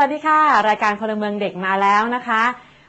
วัสดีค่ะ รายการพลเมืองเด็กมาแล้วนะคะ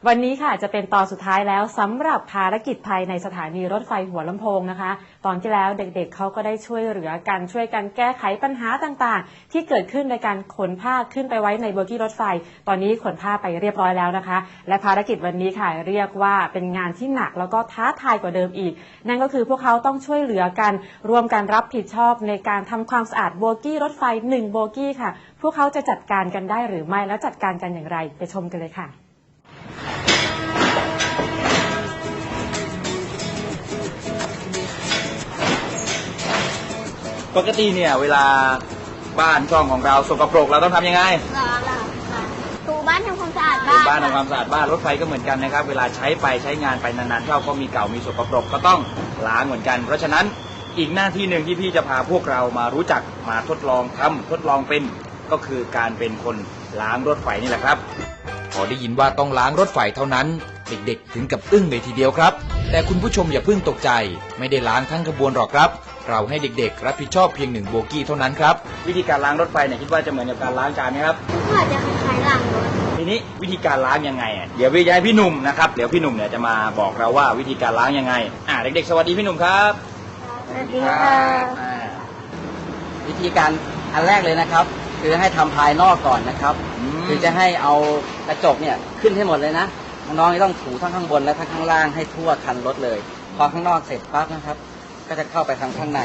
วันนี้ค่ะจะเป็นตอนสุดท้ายแล้วสำหรับภารกิจภายในสถานีรถไฟหัวลำโพงนะคะ ตอนที่แล้วเด็กๆเขาก็ได้ช่วยเหลือกันช่วยกันแก้ไขปัญหาต่างๆ ที่เกิดขึ้นในการขนผ้าขึ้นไปไว้ในโบกี้รถไฟ ตอนนี้ขนผ้าไปเรียบร้อยแล้วนะคะ และภารกิจวันนี้ค่ะเรียกว่าเป็นงานที่หนักแล้วก็ท้าทายกว่าเดิมอีก นั่นก็คือพวกเขาต้องช่วยเหลือกันร่วมกันรับผิดชอบในการทำความสะอาดโบกี้รถไฟหนึ่งโบกี้ค่ะ พวกเขาจะจัดการกันได้หรือไม่และจัดการกันอย่างไรไปชมกันเลยค่ะ ปกติเนี่ยเวลาบ้านช่องของเราสกปรกเราต้องทำยังไงล้างล้างค่ะถูบ้านทำความสะอาดถูบ้านบ้านทำความสะอาดบ้านรถไฟก็เหมือนกันนะครับ เวลาใช้ไปใช้งานไปนานๆเข้าก็มีเก่ามีสกปรกก็ต้องล้างเหมือนกัน เพราะฉะนั้นอีกหน้าที่หนึ่งที่พี่จะพาพวกเรามารู้จักมาทดลองทำทดลองเป็นก็คือการเป็นคนล้างรถไฟนี่แหละครับ พอได้ยินว่าต้องล้างรถไฟเท่านั้น เด็กๆ ถึงกับอึ้งเลยทีเดียวครับ แต่คุณผู้ชมอย่าเพิ่งตกใจ ไม่ได้ล้างทั้งขบวนหรอกครับ เราให้เด็กๆ รับผิดชอบเพียงหนึ่งโบกี้เท่านั้นครับ วิธีการล้างรถไฟเนี่ยคิดว่าจะเหมือนกับการล้างจานไหมครับ ก็อาจจะคล้ายๆล้างรถทีนี้วิธีการล้างยังไงอะเดี๋ยวพี่จะให้พี่หนุ่มนะครับเดี๋ยวพี่หนุ่มเนี่ยจะมาบอกเราว่าวิธีการล้างยังไงอ่าเด็กๆ สวัสดีพี่หนุ่มครับสวัสดีค่ะอ่าวิธีการอันแรกเลยนะครับ คือให้ทำภายนอกก่อนนะครับมคือจะให้เอากระจกเนี่ยขึ้นให้หมดเลยนะน้องๆจะต้องถูทั้งข้างบนและทั้งข้างล่างให้ทั่วคันรถเลย พอข้างนอกเสร็จปั๊บนะครับ ก็จะเข้าไปทางข้างใน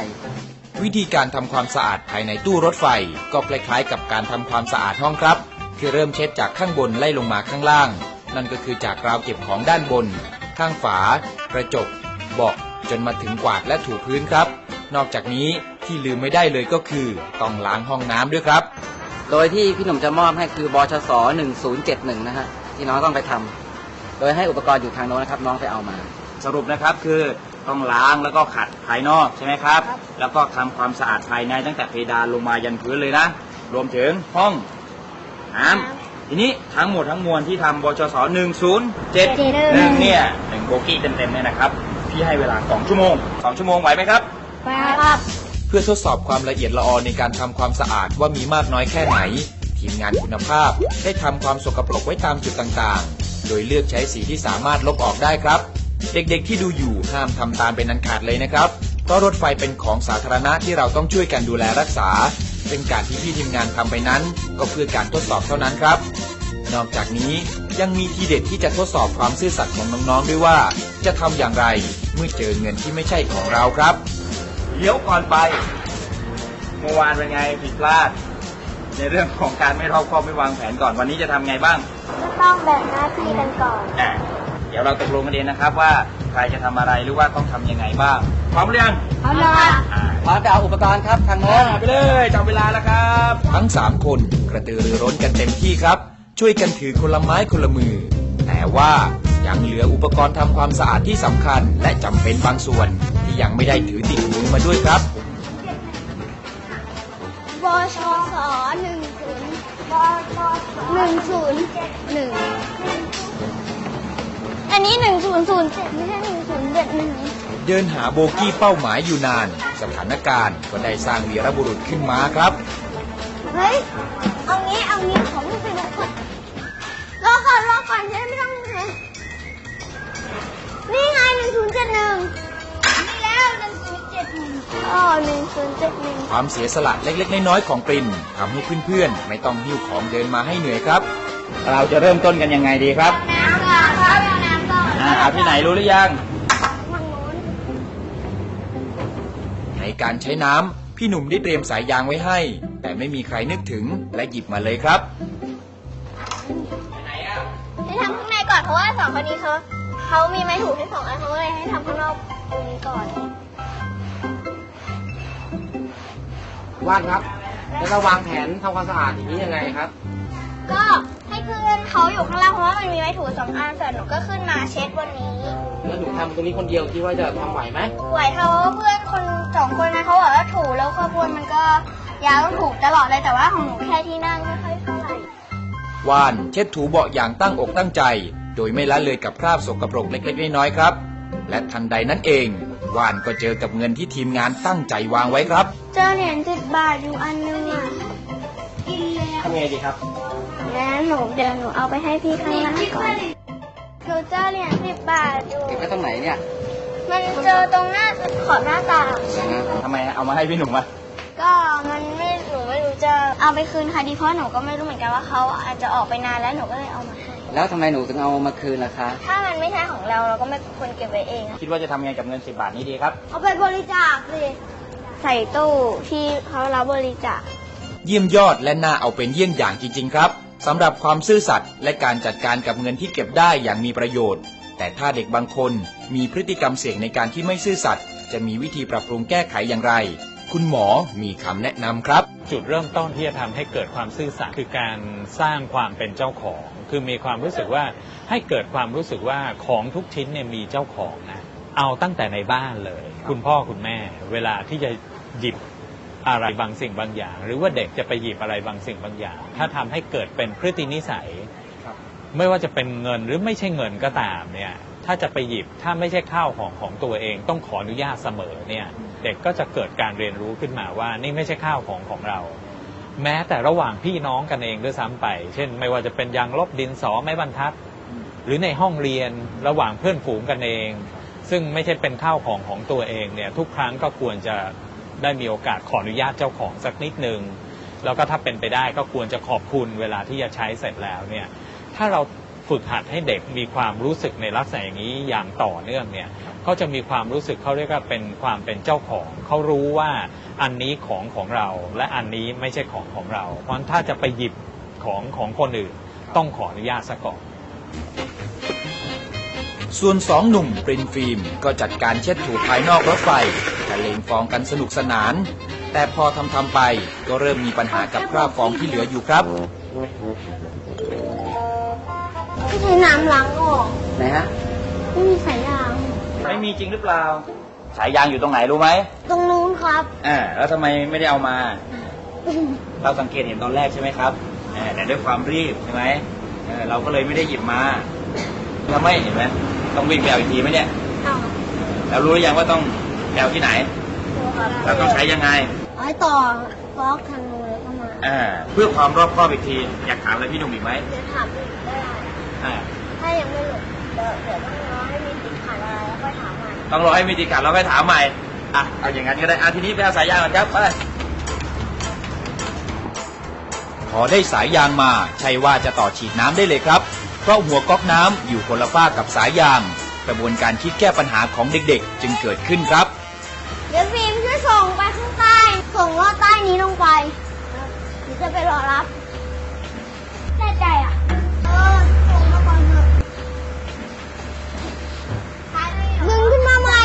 วิธีการทำความสะอาดภายในตู้รถไฟ ก็คล้ายๆกับการทำความสะอาดห้องครับ คือเริ่มเช็ดจากข้างบนไล่ลงมาข้างล่าง นั่นก็คือจากราวเก็บของด้านบน ข้างฝา กระจกเบาะจนมาถึงกวาดและถูพื้นครับ นอกจากนี้ที่ลืมไม่ได้เลยก็คือต้องล้างห้องน้ำด้วยครับ โดยที่พี่หนุ่มจะมอบให้คือบชส1071 นะฮะที่น้องต้องไปทำโดยให้อุปกรณ์อยู่ทางโน้นนะครับน้องไปเอามา สรุปนะครับคือ ต้องล้างแล้วก็ขัดภายนอกใช่ไหมครับ แล้วก็ทำความสะอาดภายในตั้งแต่เพดานลงมายันพื้นเลยนะ รวมถึงห้องน้ำทีนี้ทั้งหมดทั้งมวลที่ทำบชส107 1เนี่ยหนึ่งโบกี้เต็มๆเนี่ยนะครับ พี่ให้เวลา2ชั่วโมง2ชั่วโมงไหวไหมครับไปครับเพื่อทดสอบความละเอียดละออในการทำความสะอาดว่ามีมากน้อยแค่ไหน ทีมงานคุณภาพได้ทำความสกปรกไว้ตามจุดต่างๆ โดยเลือกใช้สีที่สามารถลบออกได้ครับ เด็กๆที่ดูอยู่ห้ามทำตามเป็นอันขาดเลยนะครับเพราะรถไฟเป็นของสาธารณะที่เราต้องช่วยกันดูแลรักษา ซึ่งการที่พี่ทีมงานทำไปนั้น ก็เพื่อการทดสอบเท่านั้นครับ นอกจากนี้ยังมีทีเด็ดที่จะทดสอบความซื่อสัตย์ของน้องๆด้วยว่า จะทำอย่างไรเมื่อเจอเงินที่ไม่ใช่ของเราครับเดี๋ยวก่อนไป เมื่อวานเป็นไงผิดพลาด ในเรื่องของการไม่รอบคอบไม่วางแผนก่อนวันนี้จะทำไงบ้าง ก็ต้องแบ่งหน้าที่กันก่อน อะ เดี๋ยวเราตกลงกันเองนะครับว่าใครจะทำอะไรหรือว่าต้องทำยังไงบ้างพร้อมหรือยังเอาละอ่าพร้อมจะเอาอุปกรณ์ครับทางโน้น ไปเลยจับเวลาแล้วครับ ทั้ง 3 คนกระตือรือร้นกันเต็มที่ครับ ช่วยกันถือคนละไม้คนละมือ แต่ว่ายังเหลืออุปกรณ์ทำความสะอาดที่สำคัญ และจำเป็นบางส่วน ที่ยังไม่ได้ถือติดมือมาด้วยครับ บชสหนึ่งศูนย์บชหนึ่งศูนย์หนึ่ง อันนี้หนึ่งศูนย์ศูนย์เจ็ดไม่ใช่หนึ่งศูนย์เจ็ดหนึ่งเดินหาโบกี้เป้าหมายอยู่นาน สถานการณ์ก็ได้สร้างวีรบุรุษขึ้นมาครับ เฮ้ย เอางี้เอางี้ของมึงไปดูก่อนรอก่อนรอก่อนจะได้ไม่ต้องเลยนี่ไงหนึ่งศูนย์เจ็ดหนึ่งนี่แล้วหนึ่งศูนย์เจ็ดหนึ่งอ๋อหนึ่งศูนย์เจ็ดหนึ่งความเสียสละเล็กๆ น้อยๆของปรินทำให้เพื่อนๆ ไม่ต้องหิ้วของเดินมาให้เหนื่อยครับ เราจะเริ่มต้นกันยังไงดีครับ น้ำก่อนครับเอาน้ำก่อนอ่าเอาที่ไหนรู้หรือยังทางโน้นในการใช้น้ำพี่หนุ่มได้เตรียมสายยางไว้ให้ แต่ไม่มีใครนึกถึงและหยิบมาเลยครับ ให้ทำข้างในก่อนเพราะว่าสองคนนี้เขาเขามีไม้ถูให้สองอันเขาเลยให้ทำข้างนอกตรงนี้ก่อน ว่านครับ แล้วเราวางแผนทำความสะอาดอย่างนี้ยังไงครับ ก็ให้เพื่อนเขาอยู่ข้างล่างเพราะว่ามันมีไม้ถูสองอันส่วนหนูก็ขึ้นมาเช็ดวันนี้แล้วหนูทำตรงนี้คนเดียวคิดว่าจะทำไหวไหมไหวเท่าเพื่อนคนสองคนนะเขาบอกว่าถูแล้วขบวนมันก็ยาวต้องถูตลอดเลยแต่ว่าของหนูแค่ที่นั่งไม่ค่อยเท่าไหร่วานเช็ดถูเบาะอย่างตั้งอกตั้งใจ โดยไม่ละเลยกับคราบสกปรกเล็กๆน้อยๆครับ และทันใดนั้นเองวานก็เจอกับเงินที่ทีมงานตั้งใจวางไว้ครับ เจอเหรียญสิบบาทอยู่อันนึงอะกินเลยทำไงดีครับย งั้นหนูเดี๋ยวหนูเอาไปให้พี่ข้างล่างก่อนหนูเจอเหรียญสิบบาทอยู่ เก็บไว้ตรงไหนเนี่ยมันเจอตรงหน้าขอบหน้าต่างนะฮะทำไมเอามาให้พี่หนุ่มวะก็มันไม่หนูไม่รู้จะเอาไปคืนใครดีเพราะหนูก็ไม่รู้เหมือนกันว่าเขาอาจจะออกไปนานแล้วหนูก็เลยเอามาให้แล้วทำไมหนูถึงเอามาคืนล่ะคะถ้ามันไม่ใช่ของเราเราก็ไม่ควรเก็บไว้เองอะคิดว่าจะทำยังไงกับเงิน10บาทนี้ดีครับ เอาไปบริจาคสิใส่ตู้ที่เขารับบริจาคเยี่ยมยอดและน่าเอาเป็นเยี่ยงอย่างจริง ๆ ครับ สำหรับความซื่อสัตย์และการจัดการกับเงินที่เก็บได้อย่างมีประโยชน์ แต่ถ้าเด็กบางคนมีพฤติกรรมเสี่ยงในการที่ไม่ซื่อสัตย์จะมีวิธีปรับปรุงแก้ไขอย่างไร คุณหมอมีคำแนะนำครับ จุดเริ่มต้นที่จะทำให้เกิดความซื่อสัตย์คือการสร้างความเป็นเจ้าของ คือมีความรู้สึกว่าให้เกิดความรู้สึกว่าของทุกชิ้นเนี่ยมีเจ้าของนะเอาตั้งแต่ในบ้านเลย คุณพ่อคุณแม่ เวลาที่จะหยิบ อะไรบางสิ่งบางอย่าง หรือว่าเด็กจะไปหยิบอะไรบางสิ่งบางอย่าง ถ้าทำให้เกิดเป็นพฤตินิสัย ไม่ว่าจะเป็นเงินหรือไม่ใช่เงินก็ตามเนี่ยถ้าจะไปหยิบถ้าไม่ใช่ข้าวของของตัวเอง ต้องขออนุญาตเสมอเนี่ยเด็กก็จะเกิดการเรียนรู้ขึ้นมาว่านี่ไม่ใช่ข้าวของของเรา แม้แต่ระหว่างพี่น้องกันเองด้วยซ้ำไป เช่น ไม่ว่าจะเป็นยางลบดินสอไม้บรรทัด หรือในห้องเรียนระหว่างเพื่อนฝูงกันเองซึ่งไม่ใช่เป็นข้าวของของตัวเองเนี่ยทุกครั้งก็ควรจะ ได้มีโอกาสขออนุญาตเจ้าของสักนิดนึง แล้วก็ถ้าเป็นไปได้ก็ควรจะขอบคุณเวลาที่จะใช้เสร็จแล้วเนี่ยถ้าเราฝึกหัดให้เด็กมีความรู้สึกในลักษณะอย่างนี้อย่างต่อเนื่องเนี่ยเขาจะมีความรู้สึกเขาเรียกว่าเป็นความเป็นเจ้าของ เขารู้ว่าอันนี้ของของเรา และอันนี้ไม่ใช่ของของเรา เพราะถ้าจะไปหยิบของของคนอื่น ต้องขออนุญาตซะก่อน ส่วนสองหนุ่มปรินฟิล์มก็จัดการเช็ดถูภายนอกรถไฟทะเลงฟองกันสนุกสนาน แต่พอทำทำๆไปก็เริ่มมีปัญหากับคราบฟองที่เหลืออยู่ครับไม่ใช้น้ำล้างออกไหนฮะไม่มีสายยาง ไม่มีจริงหรือเปล่า สายยางอยู่ตรงไหนรู้ไหม ตรงนู้นครับอ่าแล้วทำไมไม่ได้เอามา เราสังเกตเห็นตอนแรกใช่ไหมครับอ่าแต่ด้วยความรีบใช่ไหมเออเราก็เลยไม่ได้หยิบมาทำไมเห็นไหม ต้องวิ่งไปเอาอีกทีไหมเนี่ยเอาแล้วรู้หรือยังว่าต้องไปเอาที่ไหนดูครับเราต้องใช้ยังไงเอาให้ต่อล็อกทางนู้นแล้วก็มาอ่าเพื่อความรอบคอบอีกที อยากถามอะไรพี่หนุ่มอีกไหมเดี๋ยวถามอีกได้อ่าถ้ายังไม่หลุดเดี๋ยวเดี๋ยวต้องรอให้มีติดขัดอะไรแล้วค่อยถามใหม่ต้องรอให้มีติดขัดเราไปถามใหม่อะเอาอย่างนั้นก็ได้อะทีนี้ไปเอาสายยางก่อนครับไปพอได้สายยางมา ใช่ว่าจะต่อฉีดน้ำได้เลยครับเพ ราะหัวก๊อกน้ำอยู่คนละฝ้ากกับสายยาง กระบวนการคิดแก้ปัญหาของเด็กๆ จึงเกิดขึ้นครับ เดี๋ยวฟิล์มช่วยส่งไปข้างใต้ ส่งลอดใต้นี้ลงไปเดี๋ยวจะไปรอรับแน่ใจอะ เออ ส่งมาก่อนเถอะดึงขึ้นมาใหม่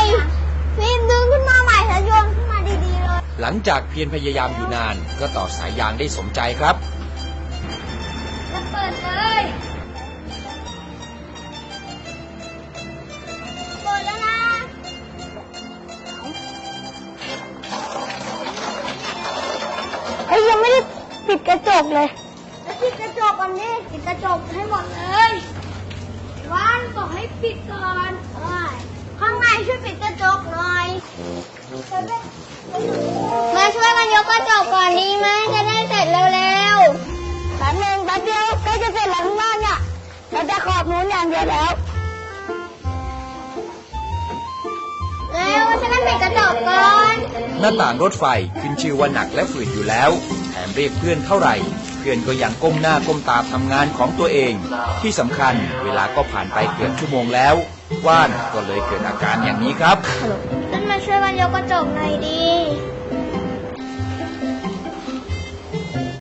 ฟิล์มดึงขึ้นมาใหม่แล้วโยนขึ้นมาดีๆเลย หลังจากเพียรพยายามอยู่นานก็ต่อสายยางได้สมใจครับ กระจกเลยแล้วปิดกระจกก่อนดิปิดกระจกให้หมดเลยว่านบอกให้ปิดก่อนเอ้ยข้างในช่วยปิดกระจกหน่อยมาช่วยกันยกกระจกก่อนดีไหมจะได้เสร็จเร็วๆแป๊บนึงแป๊บเดียวใกล้จะเสร็จแล้วข้างนอกเนี่ยเราจะขอบนู้นอย่างเดียวแล้วเร็วฉันต้องปิดกระจกก่อนหน้าต่างรถไฟขึ้นชื่อว่าหนักและฝืดอยู่แล้ว แถมเรียกเพื่อนเท่าไหร่ เพื่อนก็ยังก้มหน้าก้มตาทำงานของตัวเอง ที่สำคัญเวลาก็ผ่านไปเกือบชั่วโมงแล้ว ว่านก็เลยเกิดอาการอย่างนี้ครับนั่นมาช่วยกันยกกระจกหน่อยดี